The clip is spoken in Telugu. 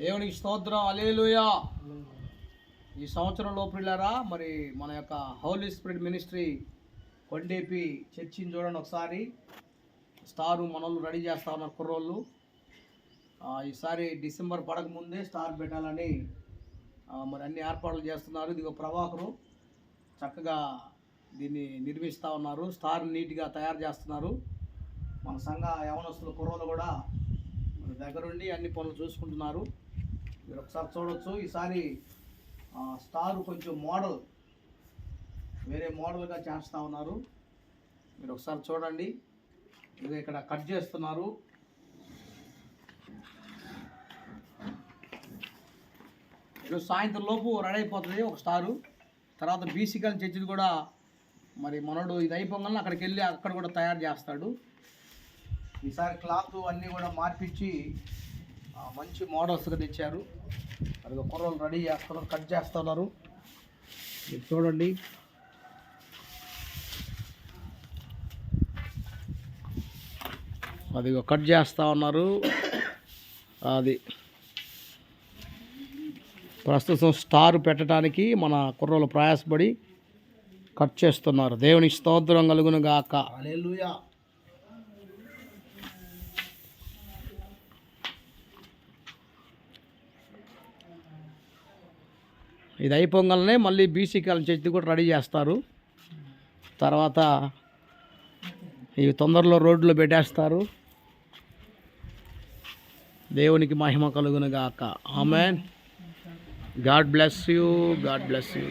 దేవునికి స్తోత్రం. అలేలుయా ఈ సంవత్సరం లోపలిలారా మరి మన యొక్క హౌలీ స్పిరిట్ మినిస్ట్రీ కొండేపి చర్చిని చూడండి ఒకసారి. స్టారు మనల్ని రెడీ చేస్తా ఉన్నారు కుర్రోళ్ళు. ఈసారి డిసెంబర్ పడక ముందే స్టార్ పెట్టాలని మరి అన్ని ఏర్పాట్లు చేస్తున్నారు. ఇదిగో ప్రభాకరు చక్కగా దీన్ని నిర్మిస్తూ ఉన్నారు. స్టార్ నీట్గా తయారు చేస్తున్నారు. మన సంఘ యవనస్తుల కుర్రోళ్ళు కూడా దగ్గరుండి అన్ని పనులు చూసుకుంటున్నారు. మీరు ఒకసారి చూడవచ్చు ఈసారి స్టార్ కొంచెం మోడల్ వేరే మోడల్గా చేస్తూ ఉన్నారు. మీరు ఒకసారి చూడండి. ఇది ఇక్కడ కట్ చేస్తున్నారు. ఈరోజు సాయంత్రం లోపు రెడీ అయిపోతుంది ఒక స్టారు. తర్వాత బీసీకల్ చర్చిది కూడా మరి మనోడు ఇది అయిపోగానే అక్కడికి వెళ్ళి అక్కడ కూడా తయారు చేస్తాడు. ఈసారి క్లాత్ అన్నీ కూడా మార్పించి మంచి మోడల్స్గా తెచ్చారు. అది కుర్రలు రెడీ చేస్తున్నారు కట్ చేస్తున్నారు. మీరు చూడండి. అది కట్ చేస్తూ ఉన్నారు. అది ప్రస్తుతం స్టార్ పెట్టడానికి మన కుర్రలు ప్రయాసపడి కట్ చేస్తున్నారు. దేవునికి స్తోత్రం కలుగును గాక. ఇది అయిపోగానే మళ్ళీ బీసీ కాలం చర్చి కూడా రెడీ చేస్తారు. తర్వాత ఇవి తొందరలో రోడ్లో పెట్టేస్తారు. దేవునికి మహిమ కలుగును గాక amen God bless you God bless you